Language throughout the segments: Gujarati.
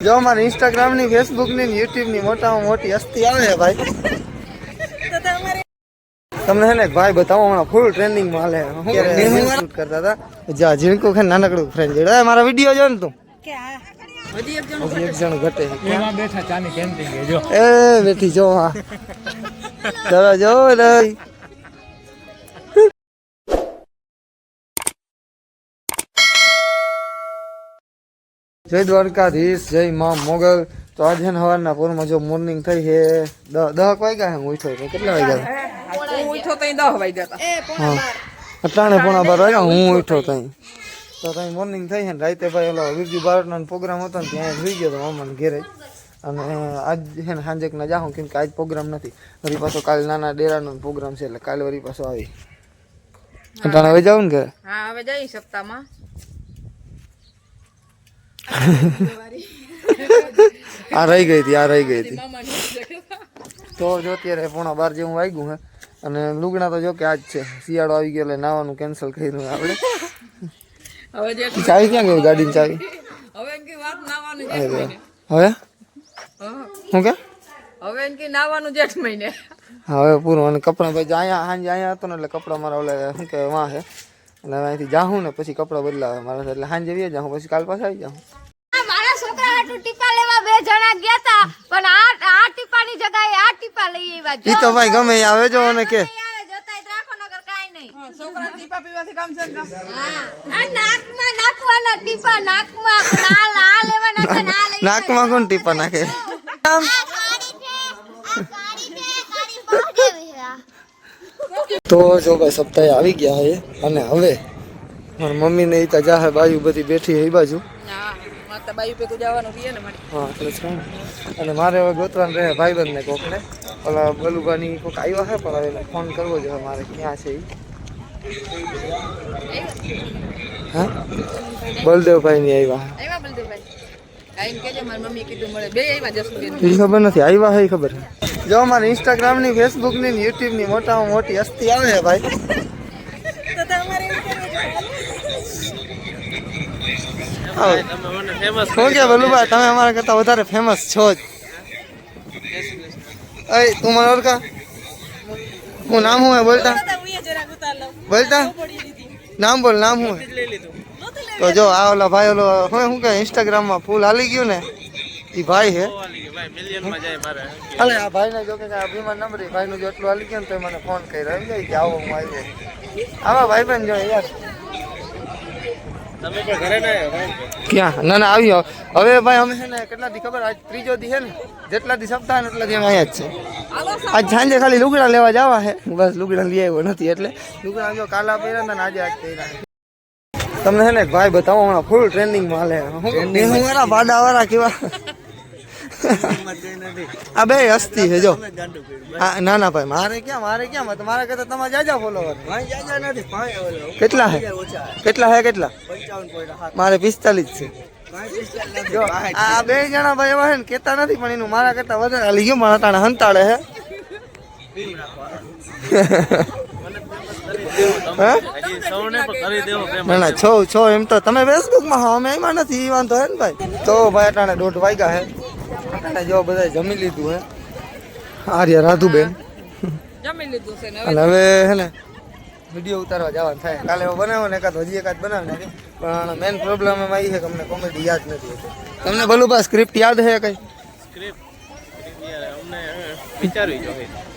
જો અમારે ઇન્સ્ટાગ્રામની ફેસબુકની યુટ્યુબની મોટામાં મોટી હસ્તી આવે છે ભાઈ. તમને છે ને ભાઈ બતાવો હમણાં ફૂલ ટ્રેન્ડિંગમાં હાલે. કરતા હતા. જા ઝીણકું ખાન નાનકડું ફ્રેન્ડ જોડે મારા વીડિયો જો ને તું એક જણ ઘટે. બેઠા ચાની એ બેઠી જો હા ચલો જો જય દ્વારકાધીશ જય મા મોગલ. તો આજે સવારના પોરમાં જો મોર્નિંગ થઈ છે. દહ દહક વાગ્યા હું ઉઠો તો કેટલા વાગ્યા હું ઉઠ્યો તઈ દહ વાગ્યા હતા. હા. અટાણે પોણા બાર વાગ્યા હું ઉઠ્યો તઈ તો તઈ મોર્નિંગ થઈ છે ને રાતે ભાઈ ઓલો વિરજી બારોટનો પ્રોગ્રામ હતો ને ત્યાં સુઈ ગયો તો મામાને ઘેરે. અને આજ છે ને સાંજે ના જાઉં કેમ કે આજ પ્રોગ્રામ નથી. વળી પાછો કાલે નાના ડેરાનો પ્રોગ્રામ છે એટલે કાલે વળી પાછો આવી. અટાણે હવે જાઉં ને ઘરે? હા હવે જઈ સપ્તાહમાં. આ રહી ગઈ હતી આ રહી ગઈ હતી. તો જો અત્યારે પોણા બાર જેવું વાગ્યું હે અને લુગડા તો જો કે આજ છે. શિયાળો આવી ગયો એટલે નાવાનું કેન્સલ કર્યું આપણે. હવે જે ચાવી ક્યાં ગઈ ગાડીની ચાવી? હવે એમ કે વાત નાવાનું અરે હવે? હા. શું કે? હવે એમ કે નાવાનું જેઠ મહિને. હવે પૂરું. અને કપડાં ભાઈ અહીંયા સાંજે અહીંયા હતો ને એટલે કપડાં મારા ઓલે શું કે વાં છે. એટલે હવે અહીંથી જાઉં ને પછી કપડાં બદલાવે મારા એટલે સાંજે વી જાઉં પછી કાલ પાછા આવી જાઉં મારા છોકરા હાટુ ટીપા લેવા બે જણા ગયા હતા પણ આ આ ટીપાની જગ્યાએ આ ટીપા લઈ આવ્યા જો ઈ તો ભાઈ ગમે આવે જો અને કે. આવે જોતાય જ રાખો નગર કાઈ નહીં. છોકરા ટીપા પીવાથી કામ છે ને હા. નાકમાં નાખવાના ટીપા નાકમાં. આ આ લેવાના છે આ નાકમાં કોણ ટીપા નાખે? તો જો ભાઈ સપ્તાહે આવી ગયા હે અને હવે મારી મમ્મીને ઈ તો જાહે બાજુ બધી બેઠી એ બાજુ. હા ને હા. અને મારે હવે ગોતવાનું રહે ભાઈબંધને કોકને. ઓલા બલુભાની કોક આવ્યા છે પણ હવે ફોન કરવો જોઈએ મારે ક્યાં છે એ હા? બલદેવભાઈ? ની આવ્યા મમ્મી ખબર નથી આવ્યા હે ખબર છે જો અમારે ઇન્સ્ટાગ્રામની ફેસબુકની યુટ્યુબની મોટામાં મોટી હસ્તી આવે છે ભાઈ. શું કે ભલુભાઈ તમે અમારા કરતા વધારે ફેમસ છો જ. અય તું મને ઓળખા? હું નામ હું બોલતા? બોલતા? નામ બોલ નામ હે? તો જો આ ઓલા ભાઈ ઓલો હું શું કે ઇન્સ્ટાગ્રામમાં ફૂલ હાલી ગયું ને? એ ભાઈ હે. અલે આ ભાઈને જો કે અભિમાન નંબરી ભાઈ નું જો એટલું હાલી ગયું તો મને ફોન કર્યો. એમ જાય કે આવો હું આવ્યો આવા ભાઈ બન જો યાર. ક્યાં? ના ના આવ્યો. હવે ભાઈ અમે છે ને કેટલા દી ખબર? આજ ત્રીજો દી છે ને. જેટલા દી સપ્તાહ ને એટલા દી અમે અહીંયા જ છે આજ સાંજે ખાલી લુગડા લેવા જવા છે. બસ લુગડા લઈ આવ્યો નથી એટલે. લુગડા જો કાલા પહેર્યા ને આજે આજ પહેર્યા. તમને છે ને ભાઈ બતાવો હમણાં ફૂલ ટ્રેનિંગમાં હાલે. હું વાળા ભાડા વાળા કેવા આ બે હસ્તી છે જો. ના ના ભાઈ મારે ક્યાં મારે ક્યાં મારા કરતા તમારે જાજા ફોલોવર કેટલા હે? કેટલા હે કેટલા? મારે પિસ્તાલીસ છે. આ બે જણા ભાઈ એવા હે ને કેતા નથી પણ એનું મારા કરતા વધારે. હાલી ગયું મારા તાણે હંતાડે હે. ના છો છો એમ તો તમે ફેસબુકમાં હો અમે એમાં નથી એ વાંધો હે ને ભાઈ? તો ભાઈ અટાણે દોઢ વાગ્યા હે. અટાણે જો બધા જમી લીધું હે. આર્ય રાધુબેન. જમી લીધું છે અને હવે હે ને વીડિયો ઉતારવા જવાનું થાય. કાલે એવો બનાવો ને એકાદ હજી એકાદ બનાવી નાખી પણ મેન પ્રોબ્લેમ એમાં આવી છે કે અમને કોમેડી યાદ નથી તમને ભલું બા સ્ક્રિપ્ટ યાદ છે કઈ?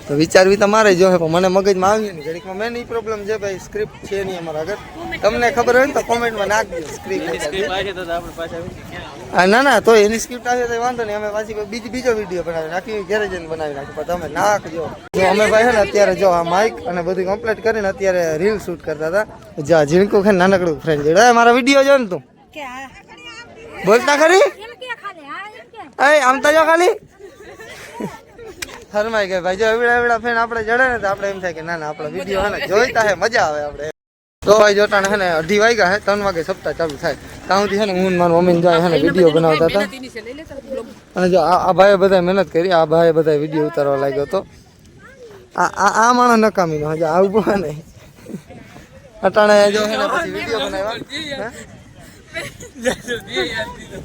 તો વિચારવી તમારે જો પણ મને મગજમાં આવ્યું નહીં. ઘડીકમાં મેન એ પ્રોબ્લેમ છે ભાઈ સ્ક્રિપ્ટ છે નહીં અમારા આગળ તમને ખબર હોય ને તો કોમેન્ટમાં નાખજો સ્ક્રિપ્ટ હા ના ના તો એની સ્ક્રિપ્ટ આવે તો વાંધો નહીં. અમે પાછી કોઈ બીજી બીજો વીડિયો બનાવી નાખી ઘેરે જઈને બનાવી નાખી પણ તમે નાખજો. જો અમે ભાઈ છે ને અત્યારે જો આ માઇક અને બધું કમ્પ્લીટ કરીને અત્યારે રીલ શૂટ કરતા હતા. જા ઝીણકું ખાઈ નાનકડું ફ્રેન્ડ જોડે. "એ, મારા વીડિયો જો ને તું? બોલતા ખરી? ખાલી હા એમ કે. એ આમ તો જો ખાલી. શરમાઈ ગયા ભાઈ જો એવડા એવડા ફેન આપણે જડે ને તો આપણે એમ થાય કે ના ના આપણે વીડિયો હે ને જોઈતા હે મજા આવે આપણે. તો ભાઈ જોટાણે હે ને અઢી વાગ્યા હે ત્રણ વાગે સપ્તાહ ચાલુ થાય. ત્યાં સુધી હે ને હું મારું મમ્મી જાય હે ને વીડિયો બનાવતા હતા. અને જો આ ભાઈએ બધા મહેનત કરી આ ભાઈએ બધા વીડિયો ઉતારવા લાગ્યો તો આ આ આ માણસ નકામીનો હજી આવું નહીં અટાણે જો હે ને પછી વીડિયો બનાવ્યા?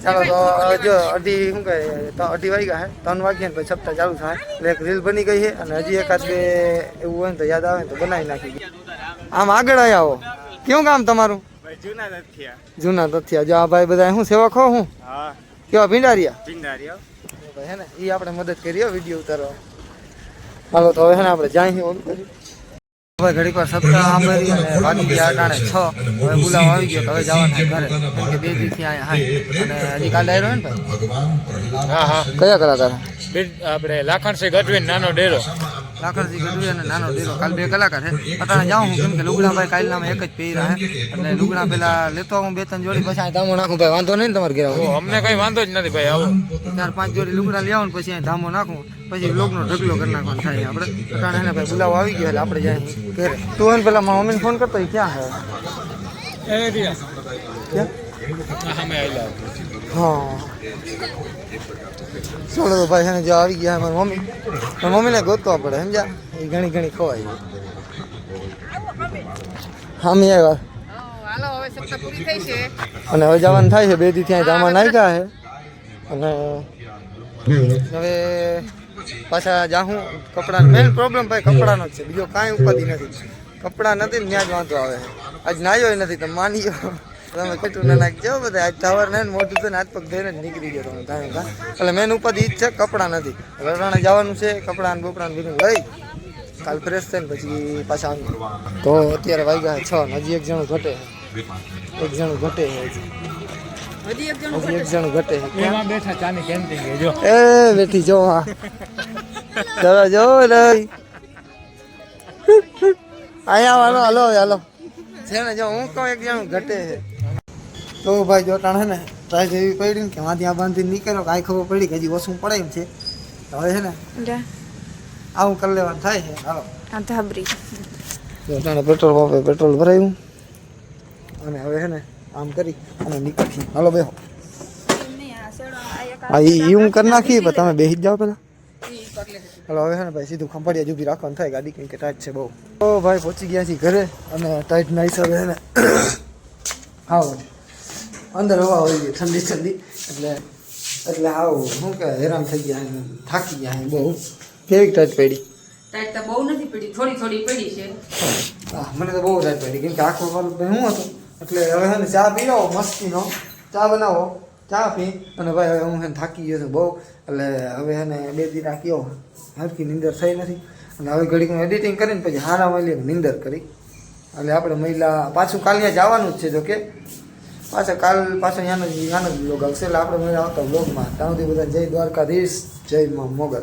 ચાલો તો જો અઢી શું કહે તો અઢી વાગ્યા હે. ત્રણ વાગ્યા ને પછી સપ્તાહ ચાલુ થાય. એટલે એક રીલ બની ગઈ છે અને હજી એકાદ બે એવું હોય ને તો યાદ આવે ને તો બનાવી નાખી આમ આગળ આવ્યા આવો કેવું કામ તમારું? જૂના તથ્યા જો આ ભાઈ બધા શું સેવા ખો હું. કેવા ભીંડારિયા? ભીંડારિયા. હે ને એ આપણે મદદ કરી વીડિયો ઉતારવા. હાલો તો હવે હે ને આપણે જાય ઓન કરી. હવે ઘડી પર સપ્તાહ સાંભળી અને વાગી ગયા અટાણે છ હવે બોલાવો આવી ગયો હવે જવાના ઘરે. કેમ કે બે દિવસથી અહીંયા હાય અને હજી કાલે આવ્યો ને ભાઈ? હા હા. કયા કલાકાર? આપણે લાખણસિંહ ગઢવી નાનો ડેરો. લાકડથી ગઢવી અને નાનો ડેરો કાલ બે કલાકાર છે અટાણે જાઉં હું કેમ કે લુગડા ભાઈ કાલના એક જ પહેર્યા હે. એટલે લુગડા પેલા લેતો હું બે ત્રણ જોડી. પછી ધામો નાખું. ભાઈ વાંધો નહીં તમારે ઘેર અમને કઈ વાંધો જ નથી ભાઈ આવો. ચાર પાંચ જોડી લુગડા લઈ આવું પછી અહીં ધામો નાખું. પછી લોગનો ઢગલો કરી નાખવાનો થાય આપણે. અટાણે એને ભાઈ બોલાવો આવી ગયો એટલે આપણે જાય ઘરે. તું એને પેલા મારા મમ્મીને ફોન કરતો એ ક્યાં આવેલા હા. ચાલો તો ભાઈ જો આવી ગયા મારી મમ્મી. મમ્મીને ગોતવા પડે સમજ્યા? એ ઘણી ઘણી ખવાય. હામી આવ્યા. અને હવે જવાનું થાય છે બે દી ત્યાં જામા નાખ્યા છે. અને હવે પાછા જાહું. કપડાનો મેઇન પ્રોબ્લેમ ભાઈ કપડાનો જ છે. બીજો કાંઈ ઉપાધિ નથી. કપડાં નથી ને ત્યાં જ વાંધો આવે આજ નાયો નથી તમે માની તમે કેટલું ના નાખજો બધા. આજ ટાવર ને મોટું છે ને હાથ પગ ધોઈને જ નીકળી ગયો તમે કાં એટલે મેન ઉપાધિ ઈ જ છે કપડાં નથી. હવે જવાનું છે કપડાં ને બપડાં બધું. લઈ. કાલ ફ્રેશ થઈને પછી પાછા આવી તો અત્યારે વાગ્યા છ હજી એક જણું ઘટે એક જણું ઘટે હજી. હજી એક જણું હજી એક જણું ઘટે એમાં બેઠા ચાની કેન્ટીન જો. એ બેઠી જો હા ચલો જો લઈ અહીંયા વાળો હલો હાલો. છે ને જો હું કહું એક જણું ઘટે છે. તો ભાઈ જોટાણ હે ને ટ્રાય જેવી પડી ને કે વાંથી આ બાંધી નીકળ્યો કાંઈ ખબર પડી કે હજી ઓછું પડે એમ છે. હવે છે ને આવું કરી લેવાનું થાય છે. હાલો. ધાબરી. જોટાણે પેટ્રોલ પંપે પેટ્રોલ ભરાયું. અને હવે છે ને આમ કરી અને નીકળી હાલો બેહો. હા એ હું કરી નાખી પણ તમે બેસી જ જાઓ પેલા હાલો હવે ને ભાઈ સીધું ખંભાળિયા જ રાખવાનું થાય ગાડી કેમ કે ટાઈટ છે બહુ. તો ભાઈ પહોંચી ગયા છીએ ઘરે અને ટાઈટ ના હિસાબે હે ને. આવો અંદર હવા હોય ગઈ ઠંડી ઠંડી. એટલે એટલે આવું શું કે હેરાન થઈ ગયા છે, થાકી ગયા છે બહુ. કેવી ટાઈટ પડી? ટાઈટ તો બહુ નથી પડી થોડી થોડી પડી છે. હા મને તો બહુ ટાઈટ પડી કેમ કે આખો વાળું હું હતું? એટલે હવે છે ને ચા પી લો મસ્તીનો. ચા બનાવો ચા પી. અને ભાઈ હવે હું છે થાકી ગયો છું બહુ. એટલે હવે છે ને બે દી રાખ્યો હરકી નિંદર થઈ નથી. અને હવે ઘડીક હું એડિટિંગ કરીને પછી હારા મળી નિંદર કરી. એટલે આપણે મહિલા પાછું કાલિયા જવાનું જ છે જો કે. પાછા કાલ પાછો યાનો જ બ્લોગ આવશે. એટલે આપણે મેં આવતા બ્લોગમાં ત્યાં સુધી બધા જય દ્વારકાધીશ, જય મોગલ.